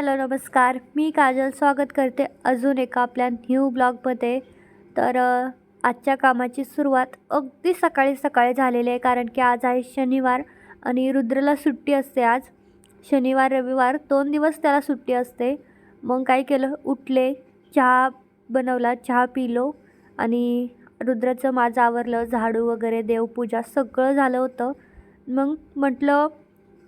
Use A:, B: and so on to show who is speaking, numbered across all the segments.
A: Hello नमस्कार. मी काजल स्वागत करते अजून एका आपल्या न्यू ब्लॉगमध्ये तर आजच्या कामाची सुरुवात अगदी सकाळी सकाळी झालेली आहे कारण की आज आहे शनिवार आणि रुद्रला सुट्टी असते आज. शनिवार रविवार दोन दिवस त्याला सुट्टी असते. मग काय केलं? उठले चहा बनवला चहा पिलो आणि रुद्राचं माझं आवरलं झाडू वगैरे देवपूजा सगळं झालं होतं. मग म्हटलं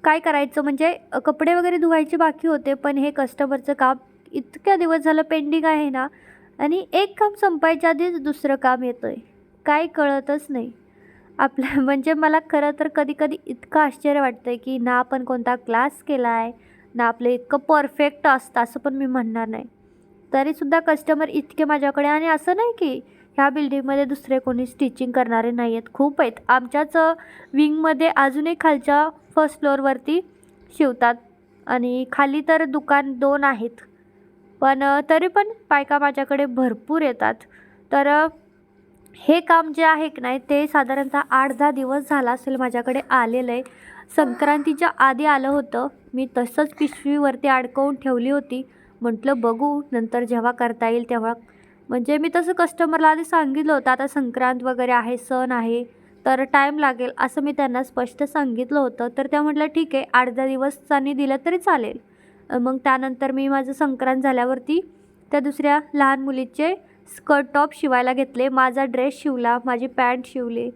A: काय करायचं? म्हणजे कपडे वगैरे धुवायचे बाकी होते पण हे कस्टमरचं काम इतक्या दिवस झालं पेंडिंग आहे ना आणि एक काम संपायच्या आधीच दुसरं काम येतं आहे काय कळतच नाही. आपल्या म्हणजे मला खरं तर कधी कधी इतकं आश्चर्य वाटतं आहे की ना आपण कोणता क्लास केला आहे ना आपलं इतकं परफेक्ट असतं असं पण मी म्हणणार नाही. तरीसुद्धा कस्टमर इतके माझ्याकडे आणि असं नाही की ह्या बिल्डिंगमध्ये दुसरे कोणी स्टिचिंग करणारे नाही आहेत खूप आहेत. आमच्याच विंगमध्ये अजूनही खालच्या फर्स्ट फ्लोअरवरती शिवतात. आणि खाली तर दुकान दोन आहेत. पण तरी पण बायका माझ्याकडे भरपूर येतात. तर हे काम जे आहे की नाही ते साधारणतः आठ दहा दिवस झाला असेल माझ्याकडे आलेलं आहे संक्रांतीच्या आधी आलं होतं. मी तसंच पिशवीवरती अडकवून ठेवली होती. म्हटलं बघू नंतर जेव्हा करता येईल तेव्हा म्हणजे मी तसं कस्टमरला आधी सांगितलं होतं आता संक्रांत वगैरे आहे सण आहे तर टाईम लागेल असं मी त्यांना स्पष्ट सांगितलं होतं. तर त्या म्हटलं ठीक आहे आठ दहा दिवस त्यांनी दिलं तरी चालेल. मग त्यानंतर मी माझं संक्रांत झाल्यावरती त्या दुसऱ्या लहान मुलीचे स्कर्ट टॉप शिवायला घेतले. माझा ड्रेस शिवला माझी पॅन्ट शिवली.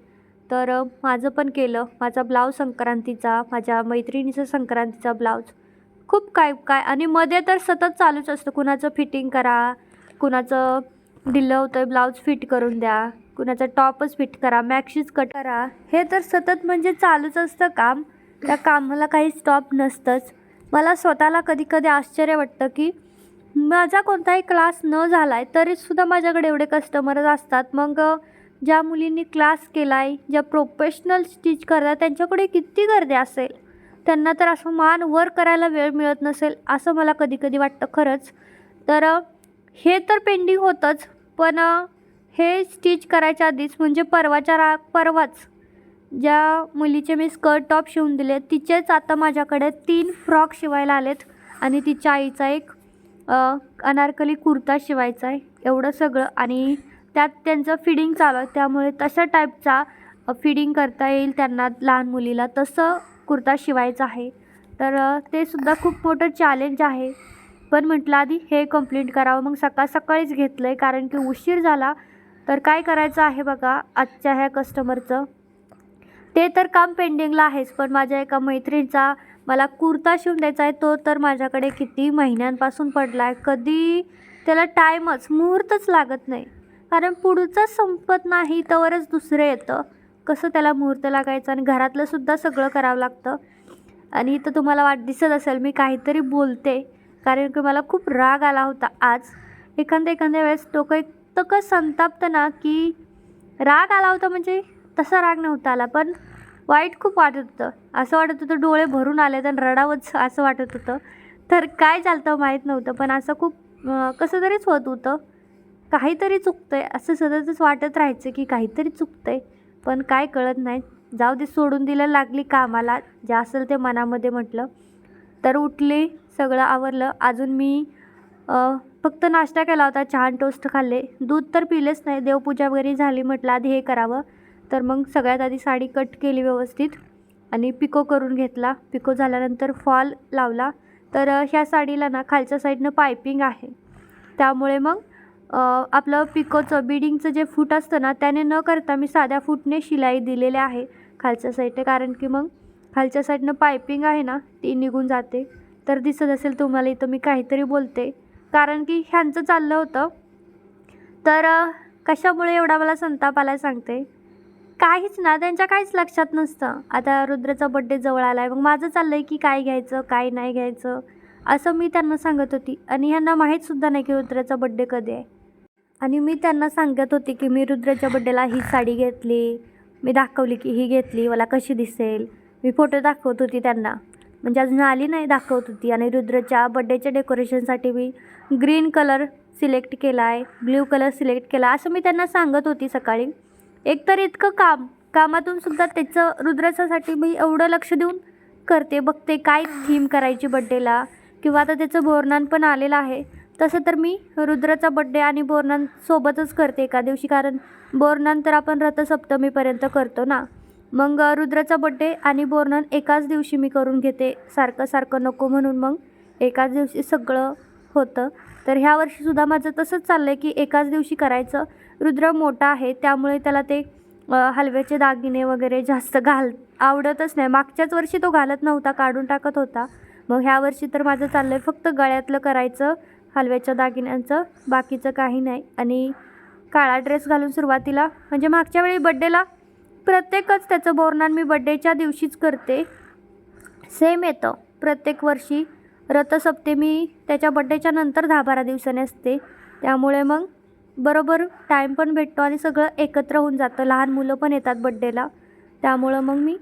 A: तर माझं पण केलं. माझा ब्लाऊज संक्रांतीचा माझ्या मैत्रिणीचा संक्रांतीचा ब्लाऊज खूप काय काय आणि मध्ये तर सतत चालूच असतं. कुणाचं फिटिंग करा कुणाचं दिलं होतं ब्लाऊज फिट करून द्या. कुणाचा टॉपच फिट करा मॅक्शीच कट करा. हे तर सतत म्हणजे चालूच असतं काम. त्या कामाला काही स्टॉप नसतंच. मला स्वतःला कधी कधी आश्चर्य वाटतं की माझा कोणताही क्लास न झाला आहे तरीसुद्धा माझ्याकडे एवढे कस्टमरच असतात. मग ज्या मुलींनी क्लास केला आहे ज्या प्रोफेशनल स्टिच करतात त्यांच्याकडे किती गर्दी असेल? त्यांना तर असं मान वर करायला वेळ मिळत नसेल असं मला कधी कधी वाटतं खरंच. तर हे तर पेंडिंग होतंच. पण हे स्टिच करायच्या आधीच म्हणजे परवाच्या रा परवाच ज्या मुलीचे मी स्कर्ट टॉप शिवून दिले तिचेच आता माझ्याकडे तीन फ्रॉक शिवायला आलेत आणि तिच्या आईचा एक अनारकली कुर्ता शिवायचा आहे एवढं सगळं. आणि त्यात त्यांचं फिडिंग चालू आहे त्यामुळे तशा टाईपचा फिडिंग करता येईल त्यांना लहान मुलीला तसं कुर्ता शिवायचा आहे. तर ते सुद्धा खूप मोठं चॅलेंज आहे. पण म्हटलं आधी हे कंप्लीट करावं. मग सकाळ सकाळीच घेतलं आहे कारण की उशीर झाला. तर काय करायचं आहे बघा आजच्या ह्या कस्टमरचं ते तर काम पेंडिंगला आहेच पण माझ्या एका मैत्रिणीचा मला कुर्ता शिवून द्यायचा आहे. तो तर माझ्याकडे किती महिन्यांपासून पडला आहे कधी त्याला टाईमच मुहूर्तच लागत नाही. कारण पुढचं संपत नाही तरच दुसरं येतं. कसं त्याला मुहूर्त लागायचं आणि घरातलंसुद्धा सगळं करावं लागतं. आणि इथं तुम्हाला वाट दिसत असेल मी काहीतरी बोलते. कारण की मला खूप राग आला होता आज. एखाद्या एखाद्या वेळेस डोकं इतकं संतापतं ना की राग आला होता म्हणजे तसा राग नव्हता आला पण वाईट खूप वाटत होतं. असं वाटत होतं डोळे भरून आले तर रडावंच असं वाटत होतं. तर काय चालतं माहीत नव्हतं पण असं खूप कसं तरीच होत होतं. काहीतरी चुकतं आहे असं सततच वाटत राहायचं की काहीतरी चुकतं आहे पण काय कळत नाही. जाऊ दे सोडून दिलं लागली कामाला जे असेल ते मनामध्ये म्हटलं. तर उठली सगळं आवरलं. अजून मी फक्त नाश्ता केला होता चहा टोस्ट खाल्ले. दूध तर पिलेच नाही. देवपूजा वगैरे झाली म्हटलं आधी हे करावं. तर मग सगळ्यात आधी साडी कट केली व्यवस्थित आणि पिको करून घेतला. पिको झाल्यानंतर फॉल लावला. तर ह्या साडीला ना खालच्या साईडनं पायपिंग आहे. त्यामुळे मग आपलं पिकोचं बिडिंगचं जे फूट असतं ना त्याने न करता मी साध्या फूटने शिलाई दिलेले आहे खालच्या साईडने कारण की मग खालच्या साईडनं पायपिंग आहे ना ती निघून जाते. तर दिसत असेल तुम्हाला इथं मी काहीतरी बोलते. कारण की ह्यांचं चाललं होतं. तर कशामुळे एवढा मला संताप आला सांगते. काहीच ना त्यांच्या काहीच लक्षात नसतं. आता रुद्रचा बड्डे जवळ आला आहे मग माझं चाललं आहे की काय घ्यायचं काय नाही घ्यायचं असं मी त्यांना सांगत होती. आणि ह्यांना माहीतसुद्धा नाही की रुद्राचा बड्डे कधी आहे. आणि मी त्यांना सांगत होते की मी रुद्राच्या बड्डेला ही साडी घेतली मी दाखवली की ही घेतली मला कशी दिसेल. मी फोटो दाखवत होती त्यांना. म्हणजे अजून आली नाही दाखवत होती. आणि रुद्रच्या बड्डेच्या डेकोरेशनसाठी मी ग्रीन कलर सिलेक्ट केला आहे ब्ल्यू कलर सिलेक्ट केला असं मी त्यांना सांगत होती सकाळी. एकतर इतकं काम कामातून सुद्धा त्याचं रुद्राच्यासाठी मी एवढं लक्ष देऊन करते बघते काय थीम करायची बड्डेला किंवा आता त्याचं बोरनान पण आलेलं आहे. तसं तर मी रुद्राचा बड्डे आणि बोरनान सोबतच करते एका दिवशी कारण बोरनान तर आपण रथसप्तमीपर्यंत करतो ना. मग रुद्राचा बड्डे आणि बोर्नन एकाच दिवशी मी करून घेते. सारखं सारखं नको म्हणून मग एकाच दिवशी सगळं होतं. तर ह्या वर्षीसुद्धा माझं तसंच चाललं आहे की एकाच दिवशी करायचं. रुद्र मोठा आहे त्यामुळे त्याला ते हलव्याचे दागिने वगैरे जास्त घाल आवडतच नाही. मागच्याच वर्षी तो घालत नव्हता काढून टाकत होता. मग ह्या वर्षी तर माझं चाललं आहे फक्त गळ्यातलं करायचं हलव्याच्या दागिन्यांचं बाकीचं काही नाही. आणि काळा ड्रेस घालून सुरुवातीला म्हणजे मागच्या वेळी बड्डेला प्रत्येकच त्याचं बोरनान मी बड्डेच्या दिवशीच करते. सेम येतं. प्रत्येक वर्षी रथसप्तमी त्याच्या बड्डेच्या नंतर दहा बारा दिवसांनी असते. त्यामुळे मग बरोबर टाईम पण भेटतो आणि सगळं एकत्र होऊन जातं. लहान मुलं पण येतात बड्डेला त्यामुळं मग मी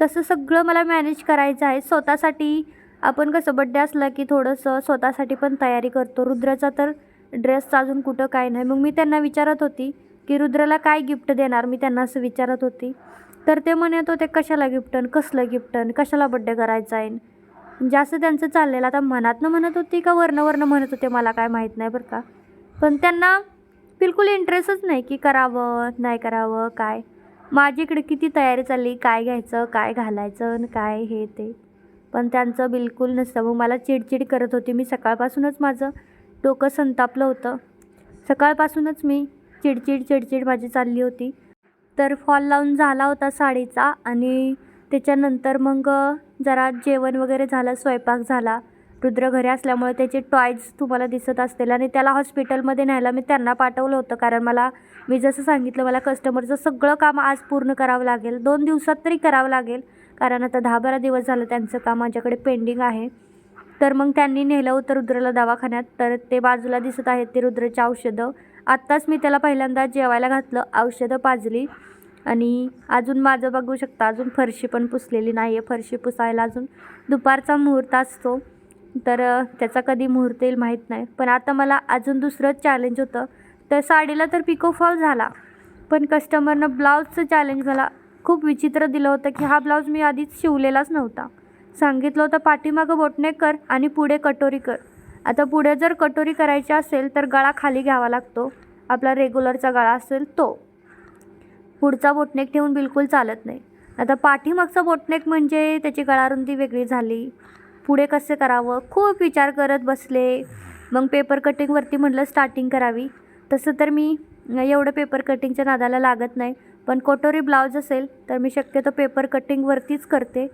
A: तसं सगळं मला मॅनेज करायचं आहे. स्वतःसाठी आपण कसं बड्डे असला की थोडंसं स्वतःसाठी पण तयारी करतो. रुद्राचा तर ड्रेसचा अजून कुठं काय नाही. मग मी त्यांना विचारत होती की रुद्राला काय गिफ्ट देणार? मी त्यांना असं विचारत होती. तर ते म्हणत होते कशाला गिफ्टन कसलं गिफ्टन कशाला बड्डे करायचा आहे? म्हणजे जास्त त्यांचं चाललेलं. आता मनातनं म्हणत होती का वरनं वरनं म्हणत होते मला काय माहीत नाही बरं का? पण त्यांना बिलकुल इंटरेस्टच नाही की करावं नाही करावं काय? माझी इकडे किती तयारी चालली काय घ्यायचं काय घालायचं आणि काय हे ते. पण त्यांचं बिलकुल नसतं. मग मला चिडचिड करत होती मी सकाळपासूनच. माझं डोकं संतापलं होतं. सकाळपासूनच मी चिडचिड चिडचिड माझी चालली होती. तर फॉल लावून झाला होता साडीचा आणि त्याच्यानंतर मग जरा जेवण वगैरे झालं स्वयंपाक झाला. रुद्र घरी असल्यामुळे त्याचे टॉयज तुम्हाला दिसत असतील आणि त्याला हॉस्पिटलमध्ये न्यायला मी त्यांना पाठवलं होतं. कारण मला मी जसं सांगितलं मला कस्टमरचं सगळं काम आज पूर्ण करावं लागेल. दोन दिवसात तरी करावं लागेल. कारण आता दहा बारा दिवस झालं त्यांचं काम माझ्याकडे पेंडिंग आहे. तर मग त्यांनी नेलं होतं रुद्रला दवाखान्यात. तर ते बाजूला दिसत आहेत ते रुद्राची औषधं. आत्ताच मी त्याला पहिल्यांदा जेवायला घातलं. औषधं पाजली. आणि अजून माझं बघू शकता अजून फरशी पण पुसलेली नाही आहे फरशी पुसायला अजून दुपारचा मुहूर्त असतो. तर त्याचा कधी मुहूर्त येईल माहीत नाही. पण आता मला अजून दुसरं चॅलेंज होतं. तर साडीला तर पिको फॉल झाला. पण कस्टमरनं ब्लाऊजचं चॅलेंज मला खूप विचित्र दिलं होतं की हा ब्लाऊज मी आधीच शिवलेलाच नव्हता. सांगितलं होतं पाठीमागं बोटणे कर आणि पुढे कटोरी कर. आता पुढे जर कटोरी करायची असेल तर गळा खाली घ्यावा लागतो. आपला रेग्युलरचा गळा असेल तो. पुढचा बोटनेक ठेवून बिलकुल चालत नाही. आता पाठीमागचा बोटनेक म्हणजे त्याची गळारुंदी वेगळी झाली. पुढे कसे करावं? खूप विचार करत बसले. मग पेपर कटिंगवरती म्हटलं स्टार्टिंग करावी. तसं तर मी एवढं पेपर कटिंगच्या नादाला लागत नाही. पण कोटोरी ब्लाऊज असेल तर मी शक्यतो पेपर कटिंगवरतीच करते.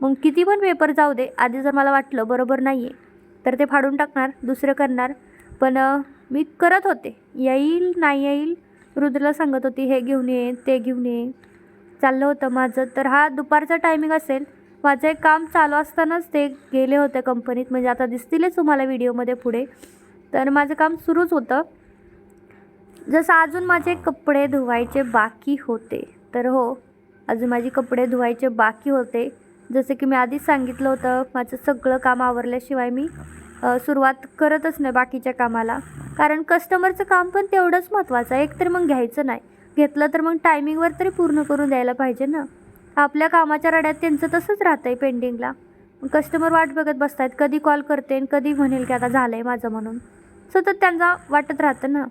A: मग किती पण पेपर जाऊ दे आधी जर मला वाटलं बरोबर नाही आहे तर ते फाडून टाकणार दुसरं करणार. पण मी करत होते. येईल नाही येईल रुद्रला सांगत होती हे घेऊन ये ते घेऊन ये. चाललं होतं माझं. तर हा दुपारचा टायमिंग असेल. माझं एक काम चालू असतानाच ते गेले होते कंपनीत म्हणजे आता दिसतीलच तुम्हाला व्हिडिओमध्ये पुढे. तर माझं काम सुरूच होतं. जसं अजून माझे कपडे धुवायचे बाकी होते. तर हो अजून माझे कपडे धुवायचे बाकी होते. जसे की मी आधीच सांगितलं होतं माझं सगळं काम आवरल्याशिवाय मी सुरुवात करतच नाही बाकीच्या कामाला. कारण कस्टमरचं काम पण तेवढंच महत्त्वाचं आहे. एकतर मग घ्यायचं नाही. घेतलं तर मग टायमिंगवर तरी पूर्ण करून द्यायला पाहिजे ना. आपल्या कामाच्या रड्यात त्यांचं तसंच राहतं आहे पेंडिंगला कस्टमर वाट बघत बसत आहेत कधी कॉल करते आणि कधी म्हणेल की आता झालं आहे माझं म्हणून. सतत त्यांना वाटत राहतं ना.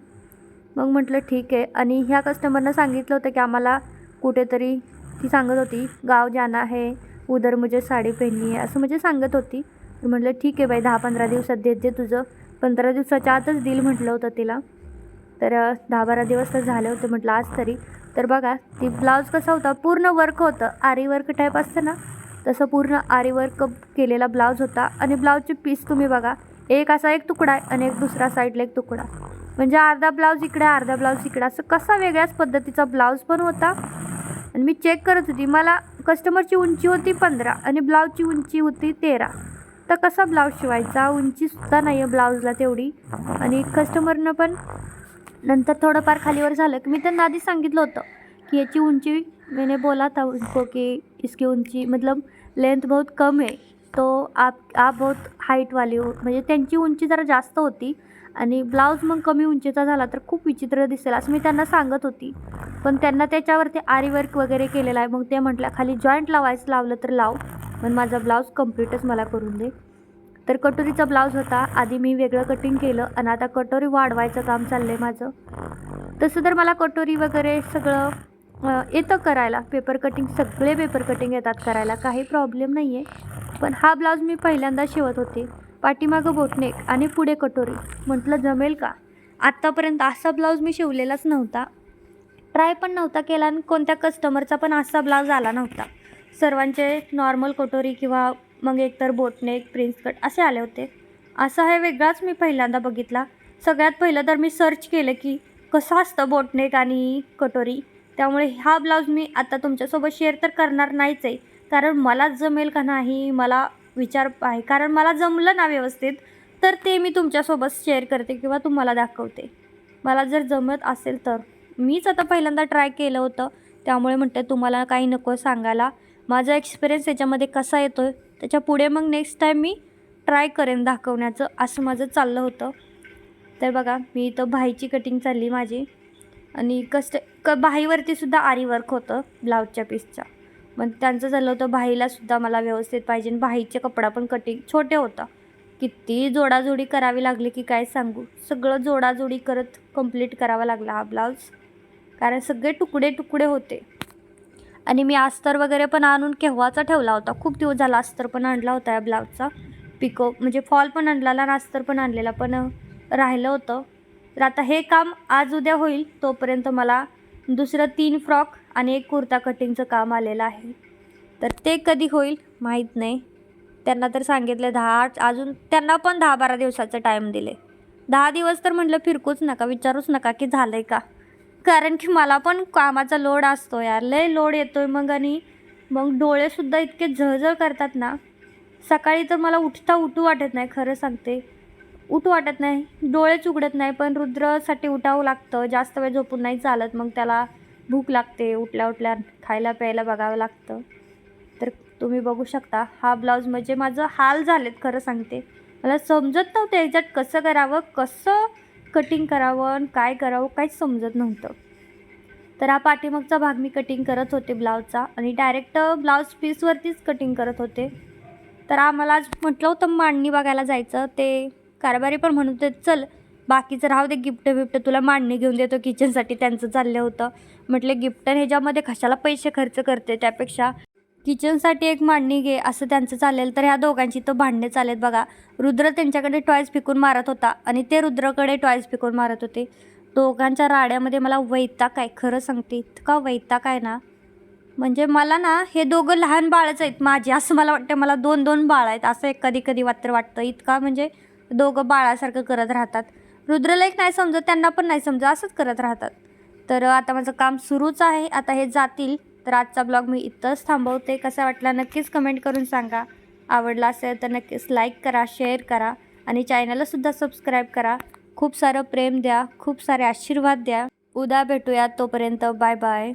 A: मग म्हटलं ठीक आहे. आणि ह्या कस्टमरनं सांगितलं होतं की आम्हाला कुठेतरी ती सांगत होती गाव जाना आहे. उधर मुझे साडी पहननी आहे असं म्हणजे सांगत होती. तर म्हटलं ठीक आहे बाई दहा पंधरा दिवसात देते तुझं. पंधरा दिवसाच्या आतच देईल म्हटलं होतं तिला. तर दहा बारा दिवस तर झाले होते म्हटलं आज तरी. तर बघा ती ब्लाऊज कसा होता पूर्ण वर्क होतं. आरी वर्क टाईप असतं ना तसं पूर्ण आरी वर्क केलेला ब्लाऊज होता. आणि ब्लाऊजची पीस तुम्ही बघा एक असा एक तुकडा आहे आणि एक दुसरा साईडला एक तुकडा. म्हणजे अर्धा ब्लाऊज इकडे अर्धा ब्लाऊज इकडे असं कसा वेगळ्याच पद्धतीचा ब्लाऊज पण होता. आणि मी चेक करत होती. मला कस्टमरची उंची होती पंधरा आणि ब्लाऊजची उंची होती तेरा. तर कसा ब्लाऊज शिवायचा? उंचीसुद्धा नाही आहे ब्लाऊजला तेवढी. आणि कस्टमरनं पण नंतर थोडंफार खालीवर झालं की मी त्यांना आधी सांगितलं होतं कि याची उंची मैंने बोला था उनको कि इसकी ऊंची मतलब लेंथ बहुत कम है. तो आप आप बहुत हाईट वाली हो म्हणजे त्यांची उंची जरा जास्त होती. आणि ब्लाऊज मग कमी उंचीचा झाला तर खूप विचित्र दिसेल असं मी त्यांना सांगत होती. पण त्यांना त्याच्यावरती आरी वर्क वगैरे केलेलं आहे. मग ते म्हटलं खाली जॉईंट लावायचं लावलं तर लाव. पण माझा ब्लाऊज कम्प्लीटच मला करून दे. तर कटोरीचा ब्लाऊज होता. आधी मी वेगळं कटिंग केलं आणि आता कटोरी वाढवायचं काम चाललं आहे माझं. तसं तर मला कटोरी वगैरे सगळं येतं करायला. पेपर कटिंग सगळे पेपर कटिंग येतात करायला. काही प्रॉब्लेम नाही आहे पण हा ब्लाऊज मी पहिल्यांदा शिवत होते. पाठीमागं बोटनेक आणि पुढे कटोरी. म्हटलं जमेल का? आत्तापर्यंत असा ब्लाऊज मी शिवलेलाच नव्हता. ट्राय पण नव्हता केला आणि कोणत्या कस्टमरचा पण असा ब्लाऊज आला नव्हता. सर्वांचे नॉर्मल कटोरी किंवा मग एकतर बोटनेक प्रिन्स कट असे आले होते. असा हे वेगळाच मी पहिल्यांदा बघितला. सगळ्यात पहिलं तर मी सर्च केलं की कसं असतं बोटनेक आणि कटोरी. त्यामुळे हा ब्लाऊज मी आता तुमच्यासोबत शेअर तर करणार नाहीच आहे. कारण मला जमेल का नाही मला विचार आहे. कारण मला जमलं ना व्यवस्थित तर ते मी तुमच्यासोबत शेअर करते किंवा तुम्हाला दाखवते. मला जर जमत असेल तर. मीच आता पहिल्यांदा ट्राय केलं होतं. त्यामुळे म्हणते तुम्हाला काही नको सांगायला. माझा एक्सपिरियन्स याच्यामध्ये कसा येतो आहे त्याच्या पुढे मग नेक्स्ट टाईम मी ट्राय करेन दाखवण्याचं. असं माझं चाललं होतं. तर बघा मी इथं भाईची कटिंग चालली माझी. आणि कस्ट क भाईवरतीसुद्धा आरी वर्क होतं ब्लाऊजच्या पीसच्या मग त्यांचं झालं होतं बाहीला सुद्धा मला व्यवस्थित पाहिजे आणि कपडा पण कटिंग छोटे होता. किती जोडाजोडी करावी लागली की काय सांगू? सगळं जोडाजोडी करत कंप्लीट करावा लागला हा ब्लाऊज कारण सगळे तुकडे तुकडे होते. आणि मी अस्तर वगैरे पण आणून केव्हाचा ठेवला होता? खूप दिवस झाला अस्तर पण आणला होता या ब्लाऊजचा पिको म्हणजे फॉल पण आणलेला आणि अस्तर पण आणलेला. पण राहिलं होतं. तर आता हे काम आज उद्या होईल तोपर्यंत मला दुसरं तीन फ्रॉक आणि एक कुर्ता कटिंगचं काम आलेलं आहे. तर ते कधी होईल माहीत नाही. त्यांना तर सांगितलं दहा अजून त्यांना पण दहा बारा दिवसाचं टाईम दिले दहा दिवस तर म्हटलं फिरकूच नका विचारूच नका की झालं आहे का? कारण की मला पण कामाचा लोड असतो यार. लय लोड येतो आहे मग आणि मग डोळेसुद्धा इतके झळझळ करतात ना. सकाळी तर मला उठता उठू वाटत नाही खरं सांगते. उठू वाटत नाही. डोळेच उघडत नाही पण रुद्रसाठी उठावं लागतं. जास्त वेळ झोपून नाही चालत. मग त्याला भूक लागते. उठल्या उठल्या खायला प्यायला बघावं लागतं. तर तुम्ही बघू शकता हा ब्लाऊज म्हणजे माझं हाल झालेत खरं सांगते. मला समजत नव्हतं एक्झॅक्ट कसं करावं कसं कटिंग करावं आणि काय करावं काहीच समजत नव्हतं. तर हा पाठीमागचा भाग मी कटिंग करत होते ब्लाऊजचा आणि डायरेक्ट ब्लाऊज पीसवरतीच कटिंग करत होते. तर आम्हाला आज म्हटलं होतं मांडणी बघायला जायचं. ते कारभारी पण म्हणत होते चल बाकीचं राहू दे गिफ्ट बिफ्ट तुला मांडणी घेऊन देतो किचनसाठी त्यांचं चाललं होतं. म्हटले गिफ्ट ह्याच्यामध्ये कशाला पैसे खर्च करते? त्यापेक्षा किचनसाठी एक मांडणी घे असं त्यांचं चालेल तर ह्या दोघांची तो भांडणे चालेल बघा. रुद्र त्यांच्याकडे टॉयज फिकून मारत होता आणि ते रुद्रकडे टॉयज फिकून मारत होते. दोघांच्या राड्यामध्ये मला वैताग आहे खरं सांगते. इतका वैताग आहे ना. म्हणजे मला ना हे दोघं लहान बाळच आहेत माझे असं मला वाटतं मला दोन दोन बाळ आहेत असं एक कधी कधी मात्र वाटतं. इतका म्हणजे दोघं बाळासारखं करत राहतात. रुद्रला एक नाही समजत त्यांना पण नाही समजत असंच करत राहतात. तर आता माझं काम सुरूच आहे आता हे जातील. तर आजचा ब्लॉग मी इथंच थांबवते. कसा वाटला नक्कीच कमेंट करून सांगा. आवडला असेल तर नक्कीच लाईक करा शेअर करा आणि चॅनललासुद्धा सबस्क्राईब करा. खूप सारं प्रेम द्या खूप सारे आशीर्वाद द्या. उद्या भेटूया तोपर्यंत बाय बाय.